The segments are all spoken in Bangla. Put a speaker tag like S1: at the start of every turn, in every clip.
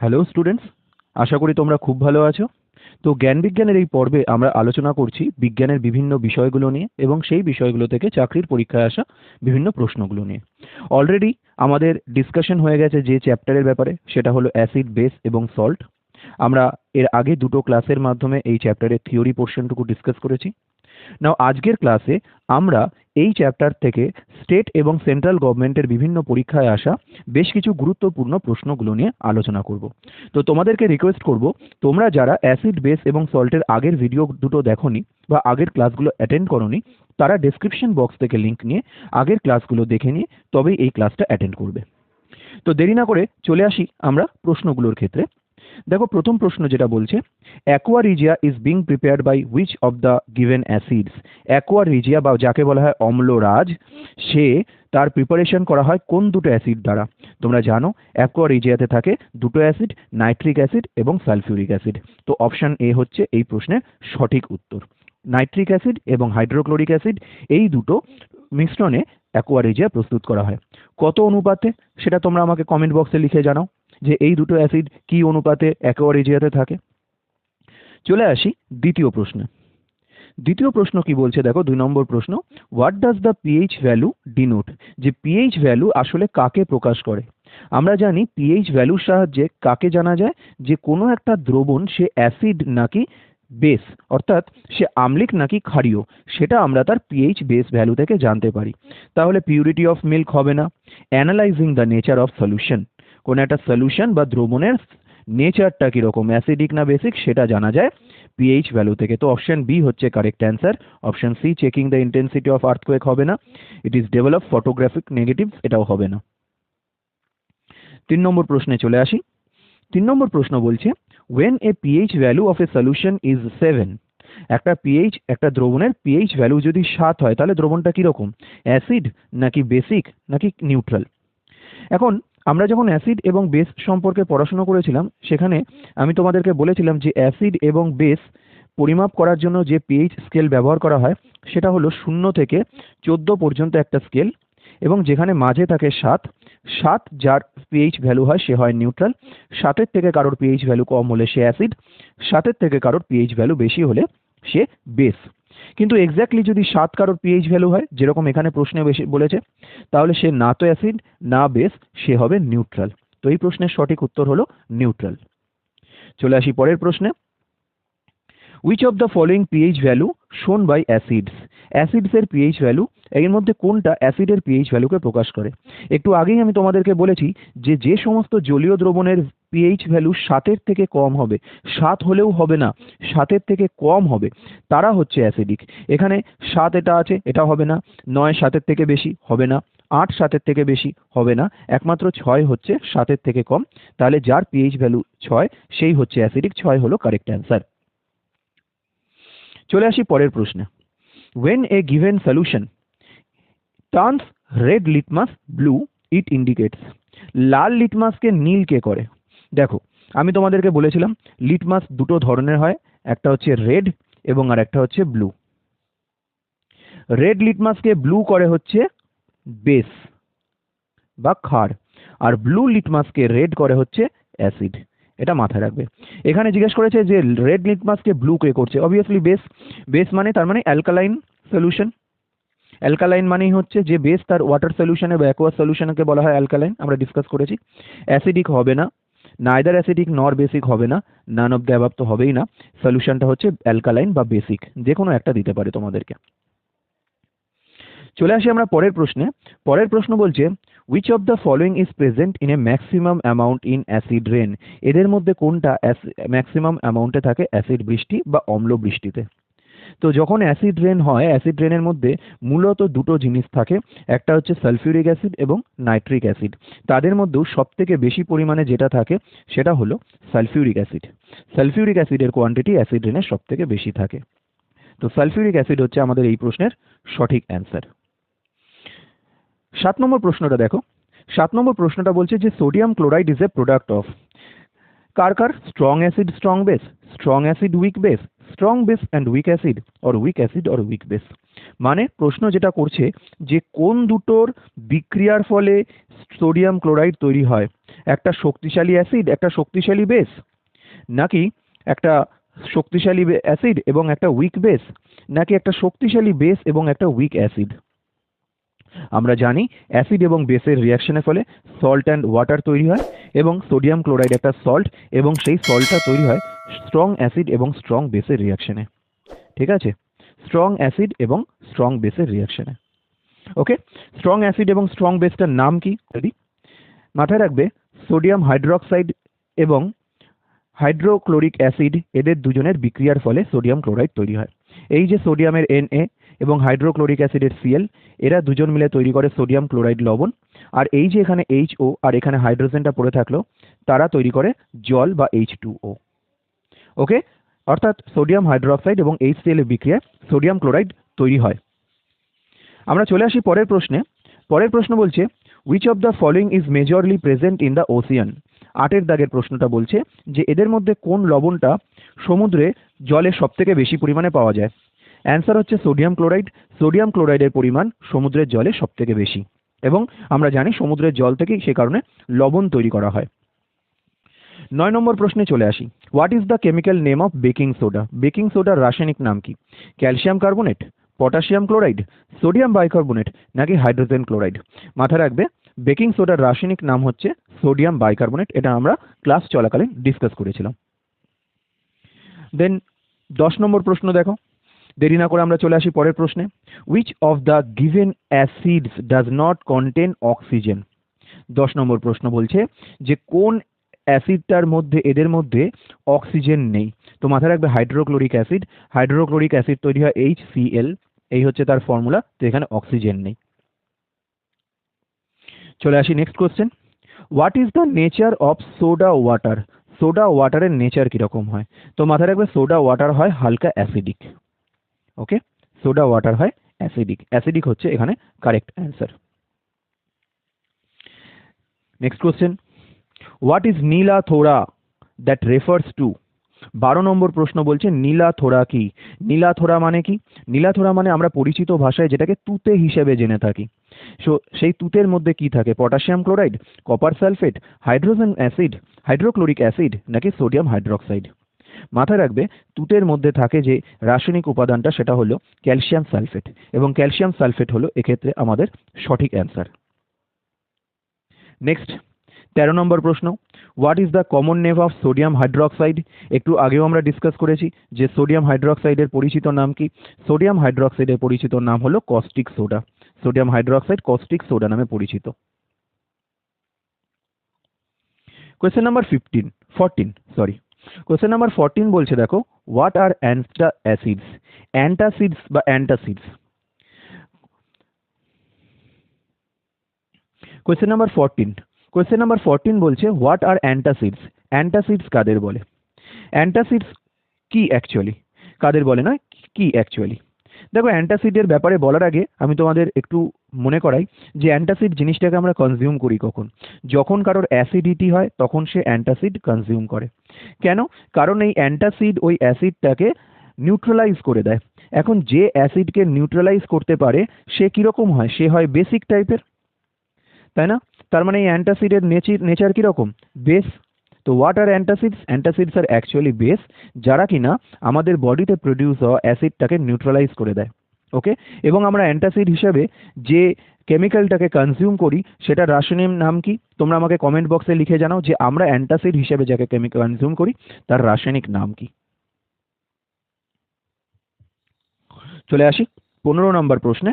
S1: হ্যালো স্টুডেন্টস আশা করি তোমরা খুব ভালো আছো। তো জ্ঞান বিজ্ঞানের এই পর্বে আমরা আলোচনা করছি বিজ্ঞানের বিভিন্ন বিষয়গুলো নিয়ে এবং সেই বিষয়গুলো থেকে চাকরির পরীক্ষায় আসা বিভিন্ন প্রশ্নগুলো নিয়ে। অলরেডি আমাদের ডিসকাশন হয়ে গেছে যে চ্যাপ্টারের ব্যাপারে, সেটা হলো অ্যাসিড বেস এবং সল্ট আমরা এর আগে দুটো ক্লাসের মাধ্যমে এই চ্যাপ্টারের থিওরি পোর্শনটুকু ডিসকাস করেছি। নাও আজকের ক্লাসে আমরা এই চ্যাপ্টার থেকে স্টেট এবং সেন্ট্রাল গভর্নমেন্টের বিভিন্ন পরীক্ষায় আসা বেশ কিছু গুরুত্বপূর্ণ প্রশ্নগুলো নিয়ে আলোচনা করব। তো তোমাদেরকে রিকোয়েস্ট করব, তোমরা যারা অ্যাসিড বেস এবং সল্টের আগের ভিডিও দুটো দেখোনি বা আগের ক্লাসগুলো অ্যাটেন্ড করনি, তারা ডেসক্রিপশন বক্স থেকে লিঙ্ক নিয়ে আগের ক্লাসগুলো দেখে নিয়ে তবেই এই ক্লাসটা অ্যাটেন্ড করবে। তো দেরি না করে চলে আসি আমরা প্রশ্নগুলোর ক্ষেত্রে। দেখো, প্রথম প্রশ্ন যেটা বলছে aqua regia is being prepared by which of the given acids aqua regia বা যাকে বলা হয় অম্লরাজ, সে তার প্রিপারেশন করা হয় কোন দুটো অ্যাসিড দ্বারা? তোমরা জানো অ্যাকোয়ারিজিয়াতে থাকে দুটো অ্যাসিড নাইট্রিক অ্যাসিড এবং সালফিউরিক অ্যাসিড তো অপশান এ হচ্ছে এই প্রশ্নের সঠিক উত্তর। নাইট্রিক অ্যাসিড এবং হাইড্রোক্লোরিক অ্যাসিড এই দুটো মিশ্রণে অ্যাকোয়ারিজিয়া প্রস্তুত করা হয়। কত অনুপাতে? সেটা তোমরা আমাকে কমেন্ট বক্সে লিখে জানাও। যে এই দুটো অ্যাসিড কী অনুপাতে একেবারে অ্যাকোয়ারিজিয়াতে থাকে? চলে আসি দ্বিতীয় প্রশ্নে। দ্বিতীয় প্রশ্ন কি বলছে? দেখো, দুই নম্বর প্রশ্ন what does the pH value denote যে পিএইচ ভ্যালু আসলে কাকে প্রকাশ করে? আমরা জানি পিএইচ ভ্যালুর সাহায্যে কাকে জানা যায়? যে কোনো একটা দ্রবণ সে অ্যাসিড নাকি বেস অর্থাৎ সে আম্লিক নাকি ক্ষারীয়, সেটা আমরা তার পিএইচ বেস ভ্যালু থেকে জানতে পারি। তাহলে পিউরিটি অফ মিল্ক হবে না। Analysing the nature of solution কোনো একটা সলিউশন বা দ্রবণের নেচারটা কীরকম? অ্যাসিডিক না বেসিক সেটা জানা যায় পিএইচ ভ্যালু থেকে। তো অপশন বি হচ্ছে correct answer option C checking the intensity of earthquake হবে না। It is develop photographic negative এটাও হবে না। তিন নম্বর প্রশ্নে চলে আসি। তিন নম্বর প্রশ্ন বলছে when a pH value of a solution is seven একটা পিএইচ একটা দ্রবণের পিএইচ ভ্যালু যদি সাত হয়, তাহলে দ্রবণটা কীরকম? অ্যাসিড নাকি বেসিক নাকি নিউট্রাল এখন আমরা যখন অ্যাসিড এবং বেস সম্পর্কে পড়াশুনো করেছিলাম, সেখানে আমি তোমাদেরকে বলেছিলাম যে অ্যাসিড এবং বেস পরিমাপ করার জন্য যে পিএইচ স্কেল ব্যবহার করা হয়, সেটা হলো শূন্য থেকে চোদ্দ পর্যন্ত একটা স্কেল এবং যেখানে মাঝে থাকে সাত সাত যার পিএইচ ভ্যালু হয় সে হয় নিউট্রাল সাতের থেকে কারোর পিএইচ ভ্যালু কম হলে সে অ্যাসিড সাতের থেকে কারোর পিএইচ ভ্যালু বেশি হলে সে বেস কিন্তু এক্স্যাক্টলি যদি সাত কারোর পিএইচ ভ্যালু হয়, যেরকম এখানে প্রশ্নে বলেছে, তাহলে সে না তো অ্যাসিড না বেস সে হবে নিউট্রাল তো এই প্রশ্নের সঠিক উত্তর হলো নিউট্রাল চলে আসি পরের প্রশ্নে। Which of the following pH value shown by acids অ্যাসিডসের pH value এর মধ্যে কোনটা অ্যাসিডের পিএইচ ভ্যালুকে প্রকাশ করে? একটু আগেই আমি তোমাদেরকে বলেছি যে যে সমস্ত জলীয় দ্রবণের পিএইচ ভ্যালু সাতের থেকে কম হবে, সাত হলেও হবে না, সাতের থেকে কম হবে, তারা হচ্ছে অ্যাসিডিক এখানে সাত এটা আছে, এটা হবে না, নয় সাতের থেকে বেশি হবে না, আট সাতের থেকে বেশি হবে না, একমাত্র ছয় হচ্ছে সাতের থেকে কম। তাহলে যার পিএইচ ভ্যালু ছয়, সেই হচ্ছে অ্যাসিডিক ছয় হলো কারেক্ট অ্যান্সার চলে আসি পরের প্রশ্নে। When a given solution turns red litmus blue it indicates লাল লিটমাসকে নীল কে করে? দেখো, আমি তোমাদেরকে বলেছিলাম লিটমাস দুটো ধরনের হয়, একটা হচ্ছে রেড এবং আর একটা হচ্ছে ব্লু রেড লিটমাসকে ব্লু করে হচ্ছে বেস বা ক্ষার, আর ব্লু লিটমাসকে রেড করে হচ্ছে অ্যাসিড এটা মাথায় রাখবে। এখানে জিজ্ঞেস করেছে যে রেড লিটমাসকে ব্লু কে করছে। অবভিয়াসলি বেস বেস মানে তার মানে অ্যালকালাইন সলিউশন অ্যালকালাইন মানেই হচ্ছে যে বেস তার ওয়াটার সলিউশনে বা অ্যাকোয়াস সলিউশনকে বলা হয় অ্যালকালাইন আমরা ডিসকাস করেছি। অ্যাসিডিক হবে না নাইদার অ্যাসিডিক নর বেসিক হবে না নান অফ দ্য অ্যাবাব তো হবেই না। সলিউশনটা হচ্ছে অ্যালকালাইন বা বেসিক যে কোনো একটা দিতে পারে তোমাদেরকে। চলে আসি আমরা পরের প্রশ্নে। পরের প্রশ্ন বলছে which of the following is present in a maximum amount in acid rain এদের মধ্যে কোনটা ম্যাক্সিমাম অ্যামাউন্টে থাকে অ্যাসিড বৃষ্টি বা অম্ল বৃষ্টিতে? তো যখন অ্যাসিড রেন হয় অ্যাসিড রেনের মধ্যে মূলত দুটো জিনিস থাকে। একটা হচ্ছে সালফিউরিক অ্যাসিড এবং নাইট্রিক অ্যাসিড তাদের মধ্যেও সব থেকে বেশি পরিমাণে যেটা থাকে, সেটা হলো সালফিউরিক অ্যাসিড সালফিউরিক অ্যাসিডের কোয়ান্টিটি অ্যাসিড রেনের সব থেকে বেশি থাকে। তো সালফিউরিক অ্যাসিড হচ্ছে আমাদের এই প্রশ্নের সঠিক অ্যান্সার সাত নম্বর প্রশ্নটা দেখো। সাত নম্বর প্রশ্নটা বলছে যে sodium chloride is a product of car car? Strong acid strong base strong acid weak base strong base and weak acid or weak acid or weak base মানে প্রশ্ন যেটা করছে যে কোন দুটোর বিক্রিয়ার ফলে সোডিয়াম ক্লোরাইড তৈরি হয়? একটা শক্তিশালী অ্যাসিড একটা শক্তিশালী বেস নাকি একটা শক্তিশালী অ্যাসিড এবং একটা উইক বেস নাকি একটা শক্তিশালী বেস এবং একটা উইক অ্যাসিড আমরা জানি অ্যাসিড এবং বেসের রিয়াকশনের ফলে সল্ট অ্যান্ড ওয়াটার তৈরি হয় এবং সোডিয়াম ক্লোরাইড একটা সল্ট এবং সেই সল্টটা তৈরি হয় স্ট্রং অ্যাসিড এবং স্ট্রং বেসের রিয়াকশনে ঠিক আছে? স্ট্রং অ্যাসিড এবং স্ট্রং বেসের রিয়াকশনে ওকে স্ট্রং অ্যাসিড এবং স্ট্রং বেসটার নাম কি? যদি মাথায় রাখবে সোডিয়াম হাইড্রোক্সাইড এবং হাইড্রোক্লোরিক অ্যাসিড এদের দুজনের বিক্রিয়ার ফলে সোডিয়াম ক্লোরাইড তৈরি হয়। এই যে সোডিয়ামের এন এ এবং হাইড্রোক্লোরিক অ্যাসিডের সিএল এরা দুজন মিলে তৈরি করে সোডিয়াম ক্লোরাইড লবণ। আর এই যে এখানে এইচ ও আর এখানে হাইড্রোজেনটা পড়ে থাকল, তারা তৈরি করে জল বা এইচ টু ও ওকে অর্থাৎ সোডিয়াম হাইড্রোক্সাইড এবং এইচ সি এর বিক্রিয়ায় সোডিয়াম ক্লোরাইড তৈরি হয়। আমরা চলে আসি পরের প্রশ্নে। পরের প্রশ্ন বলছে which of the following is majorly present in the ocean আটের দাগের প্রশ্নটা বলছে যে এদের মধ্যে কোন লবণটা সমুদ্রে জলে সবথেকে বেশি পরিমাণে পাওয়া যায়? অ্যান্সার হচ্ছে সোডিয়াম ক্লোরাইড সোডিয়াম ক্লোরাইডের পরিমাণ সমুদ্রের জলে সবথেকে বেশি। এবং আমরা জানি সমুদ্রের জল থেকেই সে কারণে লবণ তৈরি করা হয়। নয় নম্বর প্রশ্নে চলে আসি। What is the chemical name of baking soda baking সোডার রাসায়নিক নাম কি? Calcium carbonate potassium chloride sodium bicarbonate নাকি হাইড্রোজেন ক্লোরাইড মাথায় রাখবে বেকিং সোডার রাসায়নিক নাম হচ্ছে সোডিয়াম বাইকার্বনেট। এটা আমরা ক্লাস চলাকালীন ডিসকাস করেছিলাম। দেন দশ নম্বর প্রশ্ন দেখো। দেরি না করে আমরা চলে আসি পরের প্রশ্নে। Which of the given acids does not contain oxygen দশ নম্বর প্রশ্ন বলছে যে কোন অ্যাসিডটার মধ্যে, এদের মধ্যে অক্সিজেন নেই? তো মাথায় রাখবে হাইড্রোক্লোরিক অ্যাসিড। হাইড্রোক্লোরিক অ্যাসিড তৈরি হয় এইচ সিএল এই হচ্ছে তার ফর্মুলা তো এখানে অক্সিজেন নেই। চলে আসি next question what is the nature of soda water soda ওয়াটারের nature কীরকম হয় তো মাথায় রাখবে সোডা ওয়াটার হয় হালকা অ্যাসিডিক ওকে সোডা ওয়াটার হয় অ্যাসিডিক অ্যাসিডিক হচ্ছে এখানে correct answer next question what is নীলা থোড়া দ্যাট রেফার্স টু বারো নম্বর প্রশ্ন বলছে নীলা থোড়া কি? নীলা থোড়া মানে কি? নীলা থোড়া মানে আমরা পরিচিত ভাষায় যেটাকে তুতে হিসেবে জেনে থাকি। সো, সেই তুতের মধ্যে কি থাকে? Potassium chloride, copper sulphate, hydrogen acid, hydrochloric acid নাকি সোডিয়াম হাইড্রোক্সাইড? মাথায় রাখবে, তুতের মধ্যে থাকে যে রাসায়নিক উপাদানটা সেটা হলো ক্যালসিয়াম সালফেট এবং ক্যালসিয়াম সালফেট হলো এক্ষেত্রে আমাদের সঠিক অ্যান্সার। নেক্সট, তেরো নম্বর প্রশ্ন। What is the common name of sodium hydroxide একটু আগেও আমরা ডিসকাস করেছি যে সোডিয়াম হাইড্রোক্সাইডের পরিচিত নাম কি? সোডিয়াম হাইড্রোক্সাইডের পরিচিত নাম হলো caustic soda sodium hydroxide caustic soda নামে পরিচিত। Question number fifteen fourteen sorry question number fourteen বলছে, দেখো what are anta acids antacids বা antacids question number fourteen question number fourteen বলছে হোয়াট আর অ্যান্টাসিডস অ্যান্টাসিডস কাদের বলে? অ্যান্টাসিডস কি অ্যাকচুয়ালি কাদের বলে না কি অ্যাকচুয়ালি দেখো অ্যান্টাসিডের ব্যাপারে বলার আগে আমি তোমাদের একটু মনে করাই যে অ্যান্টাসিড জিনিসটাকে আমরা কনজিউম করি কখন? যখন কারোর অ্যাসিডিটি হয়, তখন সে অ্যান্টাসিড কনজিউম করে। কেন? কারণ এই অ্যান্টাসিড ওই অ্যাসিডটাকে নিউট্রালাইজ করে দেয়। এখন যে অ্যাসিডকে নিউট্রালাইজ করতে পারে, সে কীরকম হয়? সে হয় বেসিক টাইপের তাই না? তার মানে এই অ্যান্টাসিডের নেচির নেচার কীরকম? বেস তো what are antacids antacids are actually base যারা কিনা আমাদের বডিতে প্রডিউস হওয়া অ্যাসিডটাকে নিউট্রালাইজ করে দেয় ওকে এবং আমরা অ্যান্টাসিড হিসেবে যে কেমিক্যালটাকে কনজিউম করি, সেটা রাসায়নিক নাম কি? তোমরা আমাকে কমেন্ট বক্সে লিখে জানাও যে আমরা অ্যান্টাসিড হিসেবে যাকে কেমিক্যাল কনজিউম করি, তার রাসায়নিক নাম কি? চলে আসি পনেরো নম্বর প্রশ্নে।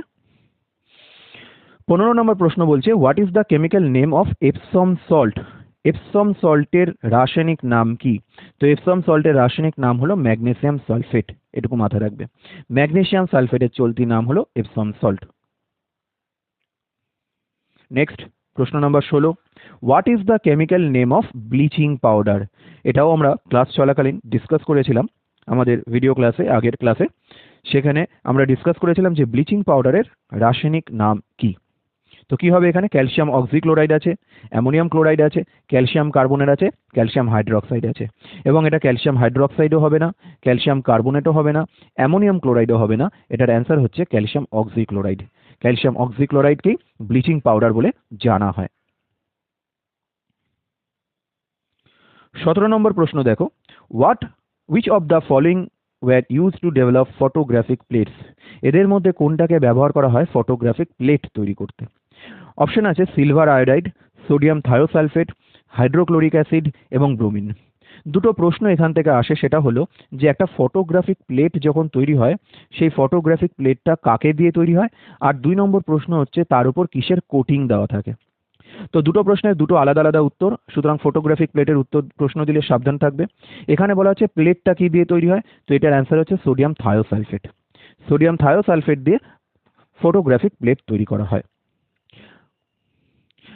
S1: পনেরো নম্বর প্রশ্ন বলছে what is the chemical name of Epsom salt Epsom সল্টের রাসায়নিক নাম কি? তো এপসম সল্টের রাসায়নিক নাম হলো ম্যাগনেসিয়াম সালফেট, এটুকু মাথায় রাখবে। ম্যাগনেসিয়াম সালফেটের চলতি নাম হলো এপসম সল্ট নেক্সট প্রশ্ন নম্বর ষোলো what is the chemical name of bleaching powder এটাও আমরা ক্লাস চলাকালীন ডিসকাস করেছিলাম আমাদের ভিডিও ক্লাসে আগের ক্লাসে সেখানে আমরা ডিসকাস করেছিলাম যে ব্লিচিং পাউডারের রাসায়নিক নাম কি। তো কি হবে এখানে? ক্যালসিয়াম অক্সিক্লোরাইড আছে, অ্যামোনিয়াম ক্লোরাইড আছে, ক্যালসিয়াম কার্বনেট আছে, ক্যালসিয়াম হাইড্রোক্সাইড আছে। এবং এটা ক্যালসিয়াম হাইড্রোক্সাইডও হবে না, ক্যালসিয়াম কার্বনেটও হবে না, অ্যামোনিয়াম ক্লোরাইডও হবে না, এটার অ্যান্সার হচ্ছে ক্যালসিয়াম অক্সিক্লোরাইড। ক্যালসিয়াম অক্সিক্লোরাইডকেই ব্লিচিং পাউডার বলে জানা হয়। সতেরো নম্বর প্রশ্ন দেখো। What which of the following were used to develop photographic plates এদের মধ্যে কোনটাকে ব্যবহার করা হয়? ফটোগ্রাফিক প্লেট তৈরি করতে। অপশন আছে silver iodide sodium thiosulphate hydrochloric acid এবং ব্রোমিন দুটো প্রশ্ন এখান থেকে আসে, সেটা হলো যে একটা ফটোগ্রাফিক প্লেট যখন তৈরি হয়, সেই ফটোগ্রাফিক প্লেটটা কাকে দিয়ে তৈরি হয়? আর দুই নম্বর প্রশ্ন হচ্ছে তার উপর কিসের কোটিং দেওয়া থাকে? তো দুটো প্রশ্নের দুটো আলাদা আলাদা উত্তর, সুতরাং ফটোগ্রাফিক প্লেটের উত্তর প্রশ্ন দিলে সাবধান থাকবে। এখানে বলা হচ্ছে প্লেটটা কী দিয়ে তৈরি হয়? তো এটার অ্যান্সার হচ্ছে সোডিয়াম থায়োসালফেট সোডিয়াম থায়োসালফেট দিয়ে ফটোগ্রাফিক প্লেট তৈরি করা হয়।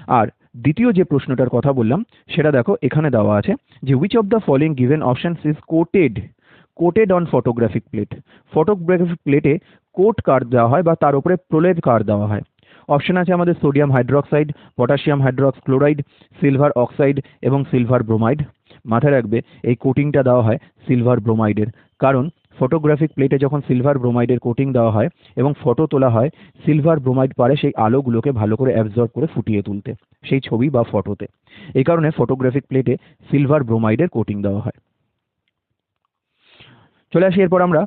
S1: আর দ্বিতীয় যে প্রশ্নটার কথা বললাম, সেটা দেখো এখানে দেওয়া আছে যে which of the following given options is coated coated on photographic plate photographic প্লেটে কোট কার্ড দেওয়া হয় বা তার উপরে প্রলেপ কার্ড দেওয়া হয়। অপশন আছে আমাদের সোডিয়াম হাইড্রোক্সাইড পটাশিয়াম হাইড্রক্স ক্লোরাইড সিলভার অক্সাইড এবং সিলভার ব্রোমাইড মাথায় রাখবে, এই কোটিংটা দেওয়া হয় সিলভার ব্রোমাইডের কারণ ফটোগ্রাফিক প্লেটে যখন সিলভার ব্রোমাইডের কোটিং দেওয়া হয় এবং ফটো তোলা হয় সিলভার ব্রোমাইড পারে সেই আলোগুলোকে ভালো করে অ্যাবজর্ব করে ফুটিয়ে তুলতে, সেই ছবি বা ফটোতে এই কারণে ফটোগ্রাফিক প্লেটে সিলভার ব্রোমাইডের কোটিং দেওয়া হয়। চলে আসি এরপর আমরা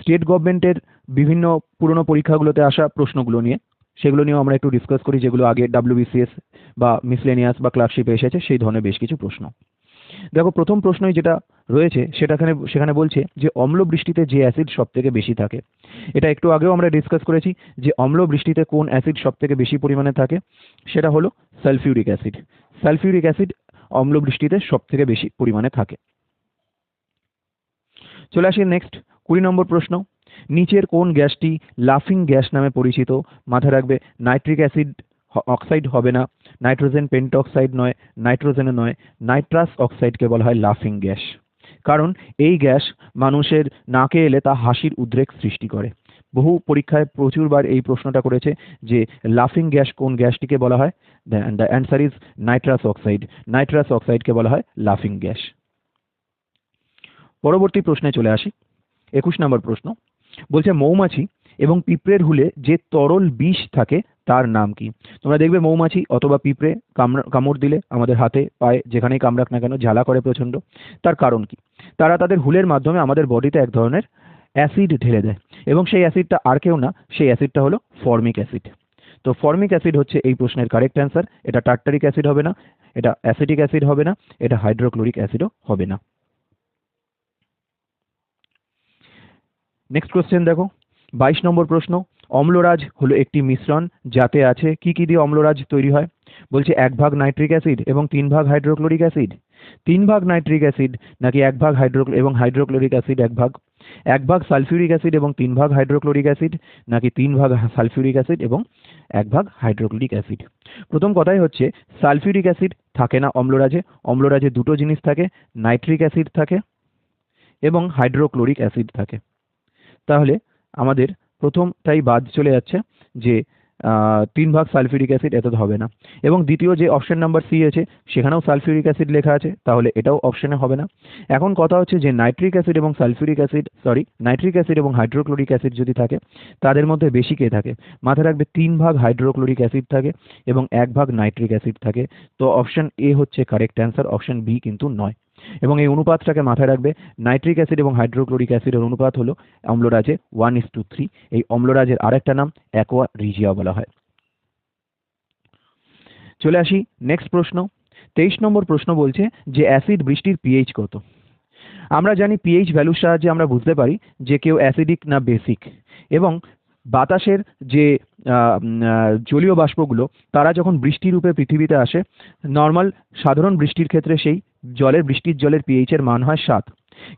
S1: স্টেট গভর্নমেন্টের বিভিন্ন পুরনো পরীক্ষাগুলোতে আসা প্রশ্নগুলো নিয়ে। সেগুলো নিয়েও আমরা একটু ডিসকাস করি, যেগুলো আগে ডাব্লিউবিসিএস বা মিসলেনিয়াস বা ক্লার্কশিপে এসেছে, সেই ধরনের বেশ কিছু প্রশ্ন। দেখো, প্রথম প্রশ্নই যেটা রয়েছে, সেটাখানে, সেখানে বলছে যে অম্ল বৃষ্টিতে যে অ্যাসিড সব থেকে বেশি থাকে। এটা একটু আগেও আমরা ডিসকাস করেছি যে অম্ল বৃষ্টিতে কোন অ্যাসিড সব থেকে বেশি পরিমাণে থাকে? সেটা হলো সালফিউরিক অ্যাসিড। সালফিউরিক অ্যাসিড অম্ল বৃষ্টিতে সব থেকে বেশি পরিমাণে থাকে। চলে আসি নেক্সট কুড়ি নম্বর প্রশ্ন। নিচের কোন গ্যাসটি লাফিং গ্যাস নামে পরিচিত? মাথায় রাখবে, নাইট্রিক অ্যাসিড অক্সাইড হবে না। নাইট্রোজেন পেন্টঅক্সাইড নয় নাইট্রোজেনে নয় নাইট্রাস অক্সাইডকে বলা হয় লাফিং গ্যাস কারণ এই গ্যাস মানুষের নাকে এলে তা হাসির উদ্রেক সৃষ্টি করে। বহু পরীক্ষায় প্রচুরবার এই প্রশ্নটা করেছে যে লাফিং গ্যাস কোন গ্যাসটিকে বলা হয়? The answer is nitrous oxide nitrous অক্সাইডকে বলা হয় লাফিং গ্যাস পরবর্তী প্রশ্নে চলে আসি। একুশ নম্বর প্রশ্ন। বলছে মৌমাছি এবং পিঁপড়ের হুলে যে তরল বিষ থাকে তার নাম কি? তোমরা দেখবে মৌমাছি অথবা পিঁপড়ে কামড় কামড় দিলে আমাদের হাতে পায়ে যেখানেই কামড়াক না কেন ঝালা করে প্রচণ্ড। তার কারণ কি? তারা তাদের হুলের মাধ্যমে আমাদের বডিতে এক ধরনের অ্যাসিড ঢেলে দেয় এবং সেই অ্যাসিডটা আর কেউ না, সেই অ্যাসিডটা হলো ফর্মিক অ্যাসিড। তো ফর্মিক অ্যাসিড হচ্ছে এই প্রশ্নের কারেক্ট অ্যান্সার। এটা টার্টারিক অ্যাসিড হবে না, এটা অ্যাসিটিক অ্যাসিড হবে না, এটা হাইড্রোক্লোরিক অ্যাসিডও হবে না। নেক্সট কোশ্চেন দেখো, বাইশ নম্বর প্রশ্ন। অম্লরাজ হলো একটি মিশ্রণ, যাতে আছে কি কি দিয়ে অম্লরাজ তৈরি হয়? বলছে এক ভাগ নাইট্রিক অ্যাসিড এবং তিন ভাগ হাইড্রোক্লোরিক অ্যাসিড। তিন ভাগ নাইট্রিক অ্যাসিড নাকি এক ভাগ হাইড্রো এবং হাইড্রোক্লোরিক অ্যাসিড এক ভাগ। এক ভাগ সালফিউরিক অ্যাসিড এবং তিন ভাগ হাইড্রোক্লোরিক অ্যাসিড নাকি তিন ভাগ সালফিউরিক অ্যাসিড এবং এক ভাগ হাইড্রোক্লোরিক অ্যাসিড। প্রথম কথাই হচ্ছে, সালফিউরিক অ্যাসিড থাকে না অম্লরাজে। অম্লরাজে দুটো জিনিস থাকে, নাইট্রিক অ্যাসিড থাকে এবং হাইড্রোক্লোরিক অ্যাসিড থাকে। তাহলে আমাদের প্রথমটাই বাদ চলে যাচ্ছে যে তিন ভাগ সালফিউরিক অ্যাসিড এত হবে না। এবং দ্বিতীয় যে অপশন নাম্বার সি আছে, সেখানেও সালফিউরিক অ্যাসিড লেখা আছে, তাহলে এটাও অপশনে হবে না। এখন কথা হচ্ছে যে, নাইট্রিক অ্যাসিড এবং sulphuric acid sorry nitric acid এবং হাইড্রোক্লোরিক অ্যাসিড যদি থাকে, তাদের মধ্যে বেশি কে থাকে? মাথায় রাখবে তিন ভাগ হাইড্রোক্লোরিক অ্যাসিড থাকে এবং এক ভাগ নাইট্রিক অ্যাসিড থাকে। তো অপশন এ হচ্ছে কারেক্ট অ্যান্সার অপশন বি কিন্তু নয়। এবং এই অনুপাতটাকে মাথায় রাখবে, নাইট্রিক অ্যাসিড এবং হাইড্রোক্লোরিক অ্যাসিডের অনুপাত হলো অম্লরাজে ওয়ান ইস টু থ্রি এই অম্লরাজের আরেকটা নাম অ্যাকোয়া রিজিয়া বলা হয়। চলে আসি নেক্সট প্রশ্ন। তেইশ নম্বর প্রশ্ন বলছে যে অ্যাসিড বৃষ্টির পিএইচ কত? আমরা জানি পিএইচ ভ্যালুর সাহায্যে আমরা বুঝতে পারি যে কেউ অ্যাসিডিক না বেসিক এবং বাতাসের যে জলীয় বাষ্পগুলো, তারা যখন বৃষ্টি রূপে পৃথিবীতে আসে নর্মাল সাধারণ বৃষ্টির ক্ষেত্রে সেই জলের বৃষ্টির জলের পিএইচের মান হয় সাত।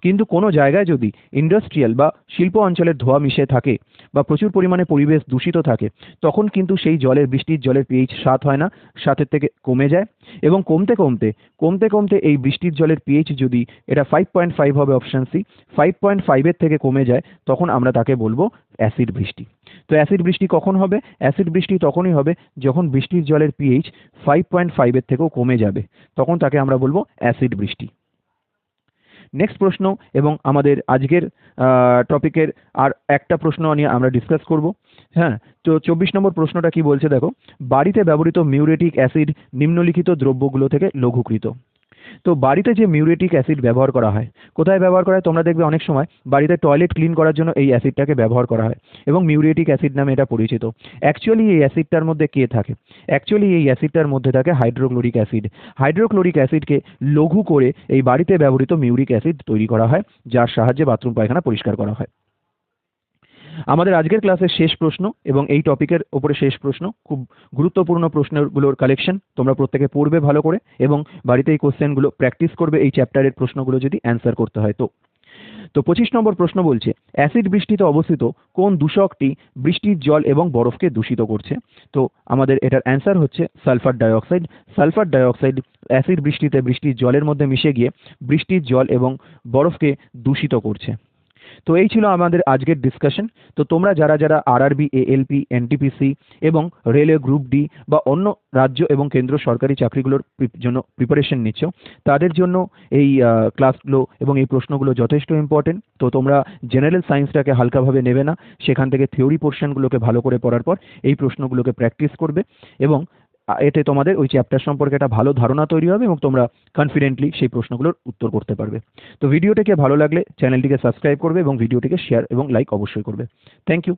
S1: কিন্তু কোনো জায়গায় যদি ইন্ডাস্ট্রিয়াল বা শিল্প অঞ্চলের ধোয়া মিশে থাকে বা প্রচুর পরিমাণে পরিবেশ দূষিত থাকে, তখন কিন্তু সেই জলের বৃষ্টির জলের পিএইচ সাত হয় না, সাতের থেকে কমে যায় এবং কমতে কমতে কমতে কমতে এই বৃষ্টির জলের পিএইচ যদি এটা ফাইভ পয়েন্ট ফাইভ হবে অপশান সি ফাইভ পয়েন্ট ফাইভের থেকে কমে যায়, তখন আমরা তাকে বলব অ্যাসিড বৃষ্টি। তো অ্যাসিড বৃষ্টি কখন হবে? অ্যাসিড বৃষ্টি তখনই হবে যখন বৃষ্টির জলের পিএইচ ফাইভ পয়েন্ট ফাইভের থেকেও কমে যাবে। তখন তাকে আমরা বলব অ্যাসিড বৃষ্টি। নেক্সট প্রশ্ন এবং আমাদের আজকের টপিকের আর একটা প্রশ্ন নিয়ে আমরা ডিসকাস করব। হ্যাঁ তো চব্বিশ নম্বর প্রশ্নটা কি বলছে দেখো? বাড়িতে ব্যবহৃত মিউরেটিক অ্যাসিড নিম্নলিখিত দ্রব্যগুলো থেকে লঘুকৃত। তো বাড়িতে যে মিউরেটিক অ্যাসিড ব্যবহার করা হয়, কোথায় ব্যবহার করা হয়? তোমরা দেখবে অনেক সময় বাড়িতে টয়লেট ক্লিন করার জন্য এই অ্যাসিডটাকে ব্যবহার করা হয় এবং মিউরেটিক অ্যাসিড নামে এটা পরিচিত। অ্যাকচুয়ালি এই অ্যাসিডটার মধ্যে কে থাকে? অ্যাকচুয়ালি এই অ্যাসিডটার মধ্যে থাকে হাইড্রোক্লোরিক অ্যাসিড। হাইড্রোক্লোরিক অ্যাসিডকে লঘু করে এই বাড়িতে ব্যবহৃত মিউরিক অ্যাসিড তৈরি করা হয়, যার সাহায্যে বাথরুম পায়খানা পরিষ্কার করা হয়। আমাদের আজকের ক্লাসের শেষ প্রশ্ন এবং এই টপিকের ওপরে শেষ প্রশ্ন, খুব গুরুত্বপূর্ণ প্রশ্নগুলোর কালেকশন তোমরা প্রত্যেকে পড়বে ভালো করে এবং বাড়িতে এই কোশ্চেনগুলো প্র্যাকটিস করবে এই চ্যাপ্টারের প্রশ্নগুলো যদি অ্যান্সার করতে হয়। তো তো পঁচিশ নম্বর প্রশ্ন বলছে অ্যাসিড বৃষ্টিতে অবস্থিত কোন দূষকটি বৃষ্টির জল এবং বরফকে দূষিত করছে? তো আমাদের এটার অ্যান্সার হচ্ছে sulphur dioxide. Sulphur dioxide acid বৃষ্টিতে বৃষ্টির জলের মধ্যে মিশে গিয়ে বৃষ্টির জল এবং বরফকে দূষিত করছে। তো এই ছিল আমাদের আজকের ডিসকাশন তো তোমরা যারা যারা আরআরবি এএলপি এনটিপিসি এবং রেলওয়ে গ্রুপ ডি বা অন্য রাজ্য এবং কেন্দ্র সরকারি চাকরিগুলোর জন্য প্রিপারেশন নিচ্ছ, তাদের জন্য এই ক্লাসগুলো এবং এই প্রশ্নগুলো যথেষ্ট ইম্পর্টেন্ট তো তোমরা জেনারেল সায়েন্সটাকে হালকাভাবে নেবে না, সেখান থেকে থিওরি পোর্শনগুলোকে ভালো করে পড়ার পর এই প্রশ্নগুলোকে প্র্যাকটিস করবে এবং এতে তোমাদের ওই চ্যাপ্টার সম্পর্কে একটা ভালো ধারণা তৈরি হবে এবং তোমরা কনফিডেন্টলি সেই প্রশ্নগুলোর উত্তর করতে পারবে। তো ভিডিওটিকে ভালো লাগলে চ্যানেলটিকে সাবস্ক্রাইব করবে এবং ভিডিওটিকে শেয়ার এবং লাইক অবশ্যই করবে। Thank you